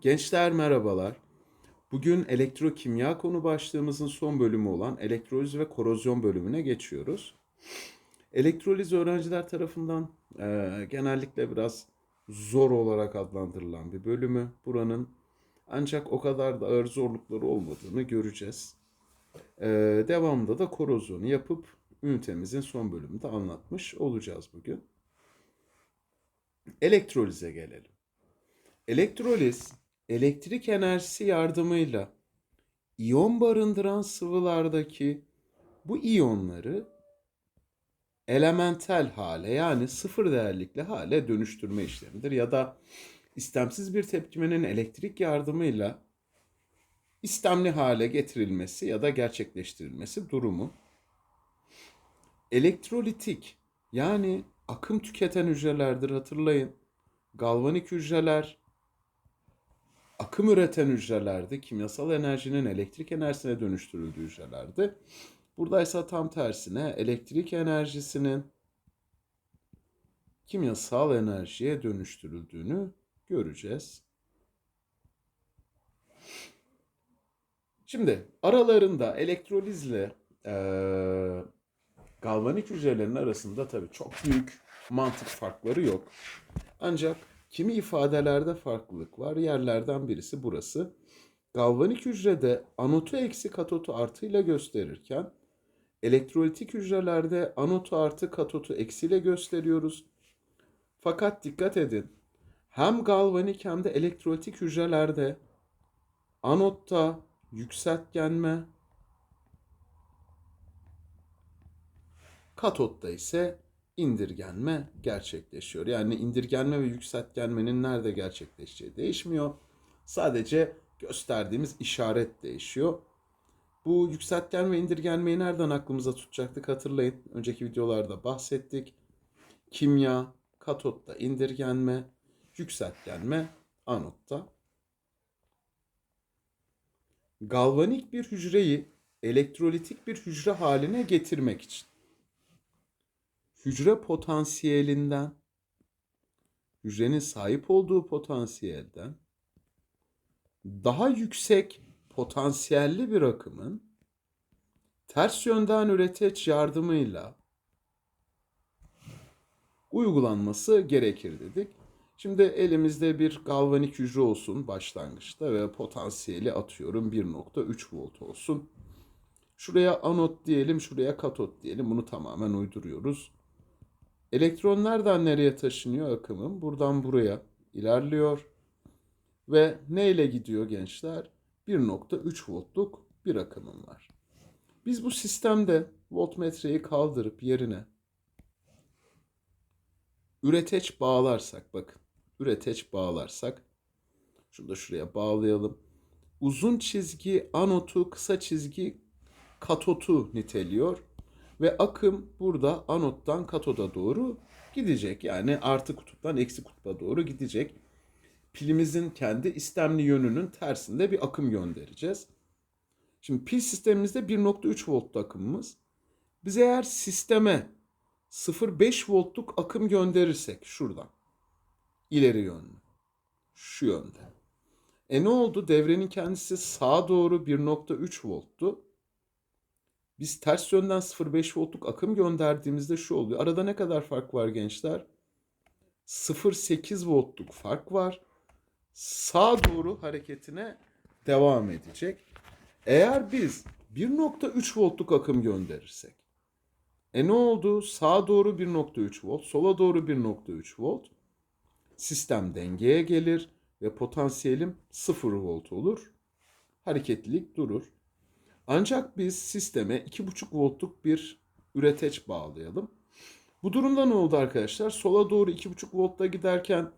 Gençler merhabalar. Bugün elektrokimya konu başlığımızın son bölümü olan elektroliz ve korozyon bölümüne geçiyoruz. Elektroliz öğrenciler tarafından e, genellikle biraz zor olarak adlandırılan bir bölümü. Buranın ancak o kadar da ağır zorlukları olmadığını göreceğiz. E, devamında da korozyonu yapıp ünitemizin son bölümünde anlatmış olacağız bugün. Elektrolize gelelim. Elektroliz, elektrik enerjisi yardımıyla iyon barındıran sıvılardaki bu iyonları elementel hale yani sıfır değerlikli hale dönüştürme işlemidir. Ya da istemsiz bir tepkimenin elektrik yardımıyla istemli hale getirilmesi ya da gerçekleştirilmesi durumu. Elektrolitik yani akım tüketen hücrelerdir hatırlayın. Galvanik hücreler akım üreten hücrelerdi. Kimyasal enerjinin elektrik enerjisine dönüştürüldüğü hücrelerdi. Buradaysa tam tersine elektrik enerjisinin kimyasal enerjiye dönüştürüldüğünü göreceğiz. Şimdi aralarında elektrolizle eee galvanik hücrelerin arasında tabii çok büyük mantık farkları yok. Ancak kimi ifadelerde farklılık var. Yerlerden birisi burası. Galvanik hücrede anotu eksi katotu artıyla gösterirken elektrolitik hücrelerde anotu artı katotu eksiyle gösteriyoruz. Fakat dikkat edin. Hem galvanik hem de elektrolitik hücrelerde anotta yükseltgenme, katotta ise indirgenme gerçekleşiyor. Yani indirgenme ve yükseltgenmenin nerede gerçekleşeceği değişmiyor. Sadece gösterdiğimiz işaret değişiyor. Bu yükseltgen ve indirgenmeyi nereden aklımıza tutacaktık hatırlayın. Önceki videolarda bahsettik. Kimya, katotta indirgenme, yükseltgenme, anotta. Galvanik bir hücreyi elektrolitik bir hücre haline getirmek için hücre potansiyelinden, hücrenin sahip olduğu potansiyelden daha yüksek potansiyelli bir akımın ters yönden üreteç yardımıyla uygulanması gerekir dedik. Şimdi elimizde bir galvanik hücre olsun başlangıçta ve potansiyeli atıyorum 1.3 volt olsun. Şuraya anot diyelim, şuraya katot diyelim. Bunu tamamen uyduruyoruz. Elektron nereden nereye taşınıyor akımım? Buradan buraya ilerliyor. Ve ne ile gidiyor gençler? 1.3 voltluk bir akımım var. Biz bu sistemde voltmetreyi kaldırıp yerine üreteç bağlarsak bakın. Üreteç bağlarsak şunu da şuraya bağlayalım. Uzun çizgi anotu, kısa çizgi katotu niteliyor. Ve akım burada anottan katoda doğru gidecek. Yani artı kutuptan eksi kutba doğru gidecek. Pilimizin kendi istemli yönünün tersinde bir akım göndereceğiz. Şimdi pil sistemimizde 1.3 volt akımımız. Biz eğer sisteme 0.5 voltluk akım gönderirsek şuradan ileri yönlü şu yönde. E ne oldu? Devrenin kendisi sağa doğru 1.3 volttu. Biz ters yönden 0.5 voltluk akım gönderdiğimizde şu oluyor. Arada ne kadar fark var gençler? 0.8 voltluk fark var. Sağa doğru hareketine devam edecek. Eğer biz 1.3 voltluk akım gönderirsek e ne oldu? Sağa doğru 1.3 volt, sola doğru 1.3 volt. Sistem dengeye gelir ve potansiyelim 0 volt olur. Hareketlilik durur. Ancak biz sisteme 2,5 voltluk bir üreteç bağlayalım. Bu durumda ne oldu arkadaşlar? Sola doğru 2,5 voltla giderken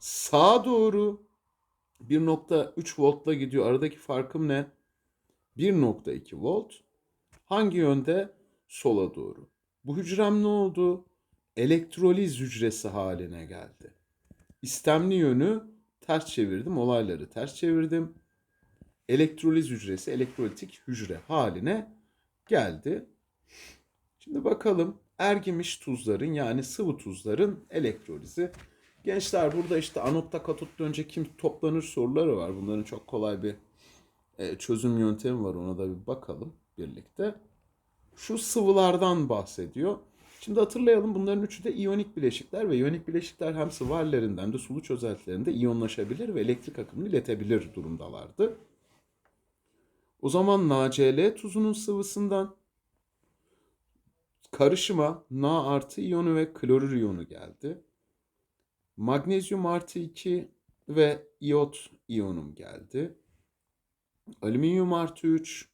sağa doğru 1.3 voltla gidiyor. Aradaki farkım ne? 1.2 volt. Hangi yönde? Sola doğru. Bu hücrem ne oldu? Elektroliz hücresi haline geldi. İstemli yönü ters çevirdim. Olayları ters çevirdim elektroliz hücresi, elektrolitik hücre haline geldi. Şimdi bakalım ergimiş tuzların yani sıvı tuzların elektrolizi. Gençler burada işte anotta katotta önce kim toplanır soruları var. Bunların çok kolay bir e, çözüm yöntemi var. Ona da bir bakalım birlikte. Şu sıvılardan bahsediyor. Şimdi hatırlayalım bunların üçü de iyonik bileşikler ve iyonik bileşikler hem sıvı hallerinde hem de sulu çözeltilerinde iyonlaşabilir ve elektrik akımını iletebilir durumdalardı. O zaman NaCl tuzunun sıvısından karışıma Na artı iyonu ve klorür iyonu geldi. Magnezyum artı 2 ve iot iyonum geldi. Alüminyum artı 3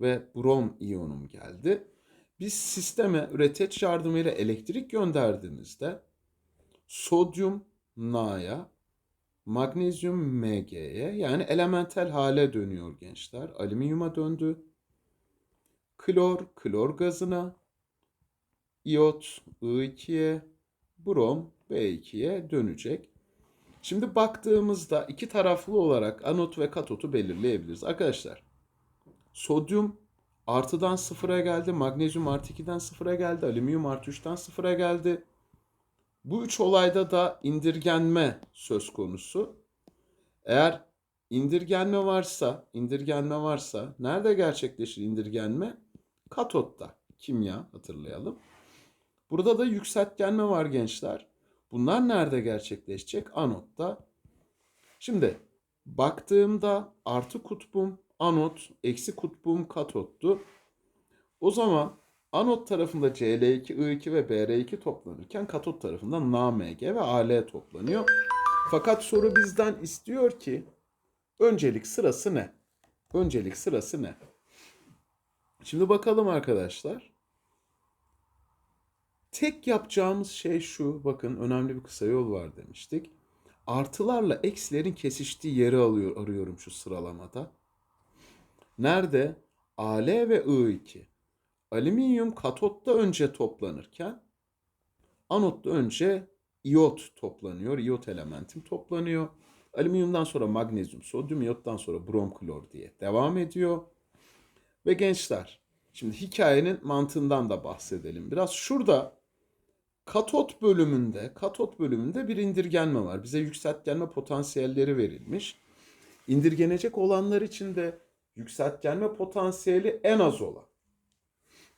ve brom iyonum geldi. Biz sisteme üreteç yardımıyla elektrik gönderdiğimizde sodyum Na'ya, magnezyum Mg'ye yani elementel hale dönüyor gençler. Alüminyuma döndü. Klor, klor gazına, iot I2'ye, brom B2'ye dönecek. Şimdi baktığımızda iki taraflı olarak anot ve katotu belirleyebiliriz. Arkadaşlar sodyum artıdan sıfıra geldi, magnezyum artı 2'den sıfıra geldi, alüminyum artı 3'ten sıfıra geldi. Bu üç olayda da indirgenme söz konusu. Eğer indirgenme varsa, indirgenme varsa nerede gerçekleşir indirgenme? Katotta. Kimya hatırlayalım. Burada da yükseltgenme var gençler. Bunlar nerede gerçekleşecek? Anotta. Şimdi baktığımda artı kutbum anot, eksi kutbum katottu. O zaman anot tarafında Cl2, I2 ve Br2 toplanırken katot tarafında NaMg ve Al toplanıyor. Fakat soru bizden istiyor ki öncelik sırası ne? Öncelik sırası ne? Şimdi bakalım arkadaşlar. Tek yapacağımız şey şu. Bakın önemli bir kısa yol var demiştik. Artılarla eksilerin kesiştiği yeri alıyor, arıyorum şu sıralamada. Nerede? Al ve I2. Alüminyum katotta önce toplanırken anotta önce iot toplanıyor. İyot elementim toplanıyor. Alüminyumdan sonra magnezyum, sodyum, iyottan sonra brom, klor diye devam ediyor. Ve gençler, şimdi hikayenin mantığından da bahsedelim. Biraz şurada katot bölümünde, katot bölümünde bir indirgenme var. Bize yükseltgenme potansiyelleri verilmiş. İndirgenecek olanlar için de yükseltgenme potansiyeli en az olan.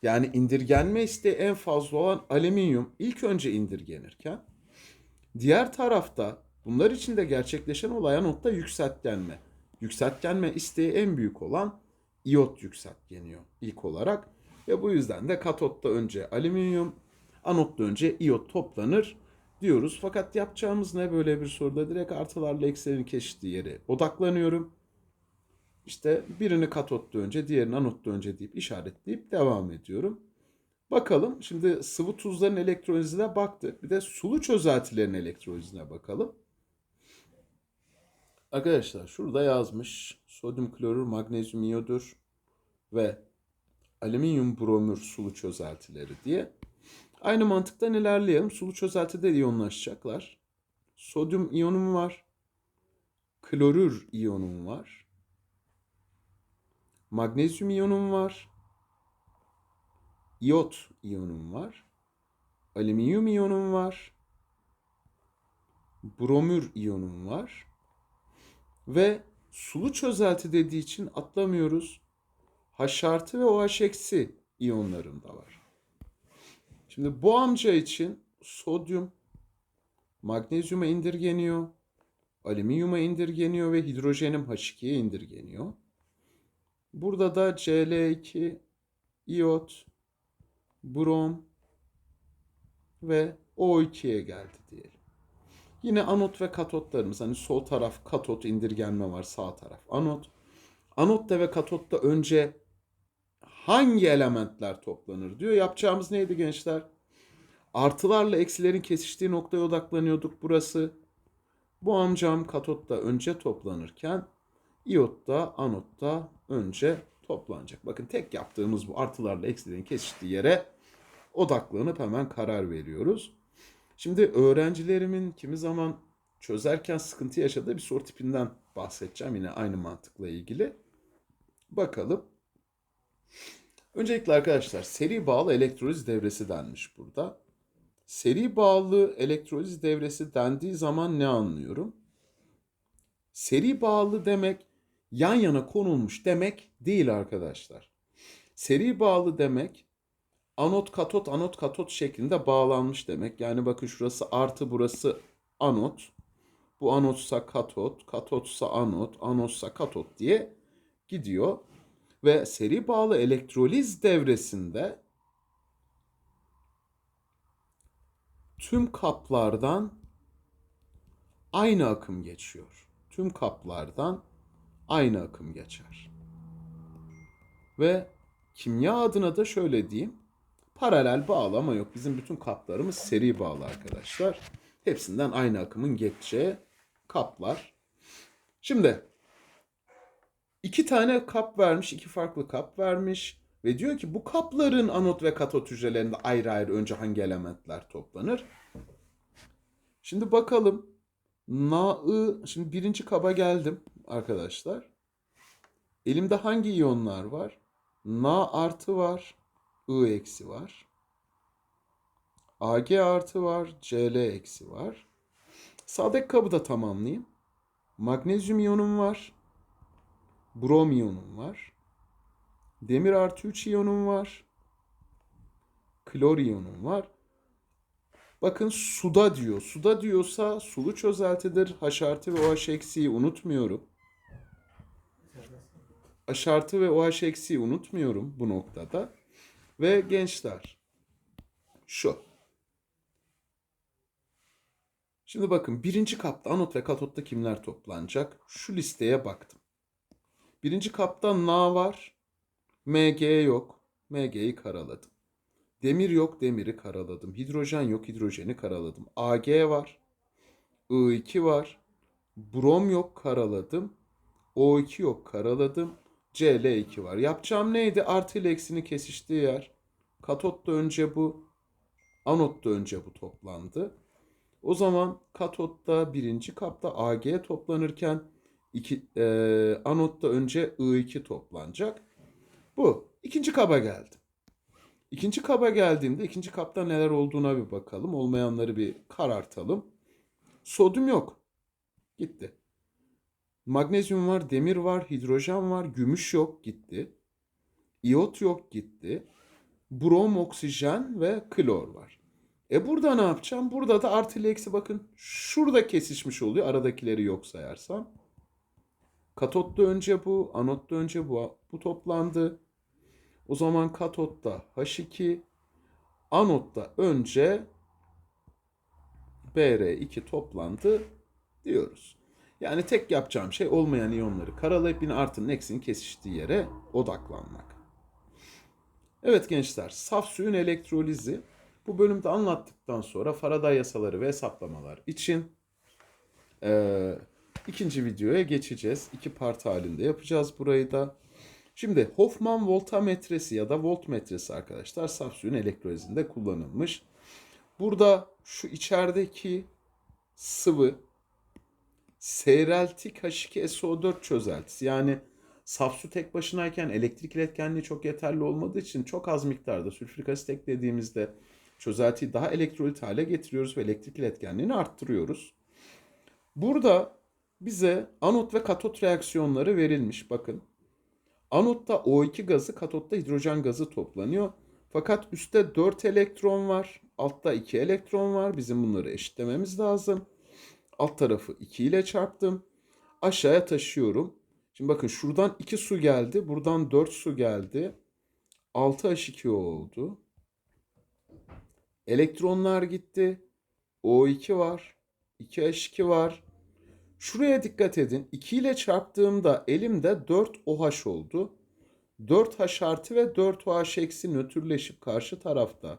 Yani indirgenme isteği en fazla olan alüminyum ilk önce indirgenirken diğer tarafta bunlar için de gerçekleşen olay anotta yükseltgenme. Yükseltgenme isteği en büyük olan iot yükseltgeniyor ilk olarak ve bu yüzden de katotta önce alüminyum, anotta önce iot toplanır diyoruz. Fakat yapacağımız ne böyle bir soruda direkt artılarla eksilerin kesiştiği yere odaklanıyorum. İşte birini katotta önce, diğerini anotta önce deyip işaretleyip devam ediyorum. Bakalım şimdi sıvı tuzların elektrolizine baktık. Bir de sulu çözeltilerin elektrolizine bakalım. Arkadaşlar şurada yazmış. Sodyum klorür, magnezyum iyodür ve alüminyum bromür sulu çözeltileri diye. Aynı mantıktan ilerleyelim. Sulu çözeltide iyonlaşacaklar. Sodyum iyonum var. Klorür iyonum var. Magnezyum iyonum var. İyot iyonum var. Alüminyum iyonum var. Bromür iyonum var. Ve sulu çözelti dediği için atlamıyoruz. H artı ve OH eksi iyonlarım da var. Şimdi bu amca için sodyum magnezyuma indirgeniyor, alüminyuma indirgeniyor ve hidrojenim H2'ye indirgeniyor. Burada da Cl2, iot, brom ve O2'ye geldi diyelim. Yine anot ve katotlarımız hani sol taraf katot indirgenme var sağ taraf anot. Anotta ve katotta önce hangi elementler toplanır diyor. Yapacağımız neydi gençler? Artılarla eksilerin kesiştiği noktaya odaklanıyorduk burası. Bu amcam katotta önce toplanırken iyotta, anotta önce toplanacak. Bakın tek yaptığımız bu artılarla eksilerin kesiştiği yere odaklanıp hemen karar veriyoruz. Şimdi öğrencilerimin kimi zaman çözerken sıkıntı yaşadığı bir soru tipinden bahsedeceğim yine aynı mantıkla ilgili. Bakalım. Öncelikle arkadaşlar seri bağlı elektroliz devresi denmiş burada. Seri bağlı elektroliz devresi dendiği zaman ne anlıyorum? Seri bağlı demek yan yana konulmuş demek değil arkadaşlar. Seri bağlı demek anot katot anot katot şeklinde bağlanmış demek. Yani bakın şurası artı burası anot. Bu anotsa katot, katotsa anot, anotsa katot diye gidiyor. Ve seri bağlı elektroliz devresinde tüm kaplardan aynı akım geçiyor. Tüm kaplardan aynı akım geçer. Ve kimya adına da şöyle diyeyim. Paralel bağlama yok. Bizim bütün kaplarımız seri bağlı arkadaşlar. Hepsinden aynı akımın geçeceği kaplar. Şimdi iki tane kap vermiş, iki farklı kap vermiş ve diyor ki bu kapların anot ve katot hücrelerinde ayrı ayrı önce hangi elementler toplanır? Şimdi bakalım. Na, şimdi birinci kaba geldim arkadaşlar. Elimde hangi iyonlar var? Na artı var, I eksi var. Ag artı var, Cl eksi var. Sağdaki kabı da tamamlayayım. Magnezyum iyonum var. Brom iyonum var. Demir artı 3 iyonum var. Klor iyonum var. Bakın suda diyor. Suda diyorsa sulu çözeltidir. H artı ve OH eksiği unutmuyorum. Artı ve OH eksiği unutmuyorum bu noktada. Ve gençler şu. Şimdi bakın birinci kapta anot ve katotta kimler toplanacak? Şu listeye baktım. Birinci kapta Na var. Mg yok. Mg'yi karaladım. Demir yok. Demiri karaladım. Hidrojen yok. Hidrojeni karaladım. Ag var. I2 var. Brom yok. Karaladım. O2 yok. Karaladım. Cl2 var. Yapacağım neydi? Artı ile eksinin kesiştiği yer. Katotta önce bu. Anotta önce bu toplandı. O zaman katotta birinci kapta Ag toplanırken iki, e, anotta önce I2 toplanacak. Bu. İkinci kaba geldim. İkinci kaba geldiğimde ikinci kapta neler olduğuna bir bakalım. Olmayanları bir karartalım. Sodyum yok. Gitti. Magnezyum var, demir var, hidrojen var, gümüş yok gitti. İyot yok gitti. Brom, oksijen ve klor var. E burada ne yapacağım? Burada da artı ile eksi bakın. Şurada kesişmiş oluyor. Aradakileri yok sayarsam. Katotta önce bu, anotta önce bu, bu toplandı. O zaman katotta H2, anotta önce Br2 toplandı diyoruz. Yani tek yapacağım şey olmayan iyonları karalayıp yine artının eksinin kesiştiği yere odaklanmak. Evet gençler, saf suyun elektrolizi bu bölümde anlattıktan sonra Faraday yasaları ve hesaplamalar için e, ikinci videoya geçeceğiz. İki part halinde yapacağız burayı da. Şimdi Hoffman voltametresi ya da voltmetresi arkadaşlar saf suyun elektrolizinde kullanılmış. Burada şu içerideki sıvı seyreltik H2SO4 çözeltisi. Yani saf su tek başınayken elektrik iletkenliği çok yeterli olmadığı için çok az miktarda sülfürik asit eklediğimizde çözeltiyi daha elektrolit hale getiriyoruz ve elektrik iletkenliğini arttırıyoruz. Burada bize anot ve katot reaksiyonları verilmiş. Bakın. Anotta O2 gazı, katotta hidrojen gazı toplanıyor. Fakat üstte 4 elektron var. Altta 2 elektron var. Bizim bunları eşitlememiz lazım. Alt tarafı 2 ile çarptım. Aşağıya taşıyorum. Şimdi bakın şuradan 2 su geldi. Buradan 4 su geldi. 6 H2O oldu. Elektronlar gitti. O2 var. 2 H2 var. Şuraya dikkat edin. 2 ile çarptığımda elimde 4 OH oldu. 4 H artı ve 4 OH eksi nötrleşip karşı tarafta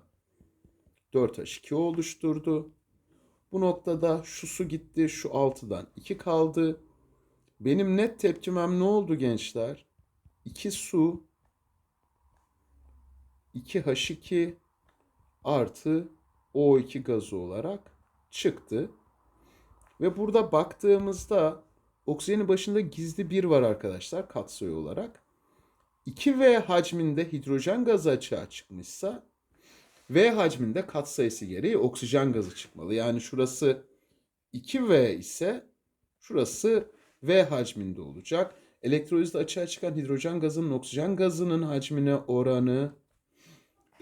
4 H2 oluşturdu. Bu noktada şu su gitti. Şu 6'dan 2 kaldı. Benim net tepkimem ne oldu gençler? 2 su 2 H2 artı O2 gazı olarak çıktı. Ve burada baktığımızda oksijenin başında gizli bir var arkadaşlar katsayı olarak. 2V hacminde hidrojen gazı açığa çıkmışsa V hacminde katsayısı gereği oksijen gazı çıkmalı. Yani şurası 2V ise şurası V hacminde olacak. Elektrolizde açığa çıkan hidrojen gazının oksijen gazının hacmine oranı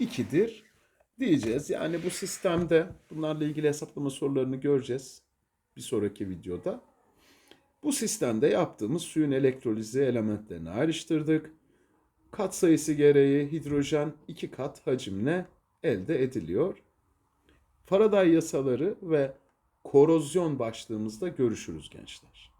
2'dir diyeceğiz. Yani bu sistemde bunlarla ilgili hesaplama sorularını göreceğiz bir sonraki videoda. Bu sistemde yaptığımız suyun elektrolizi elementlerini ayrıştırdık. Kat sayısı gereği hidrojen iki kat hacimle elde ediliyor. Faraday yasaları ve korozyon başlığımızda görüşürüz gençler.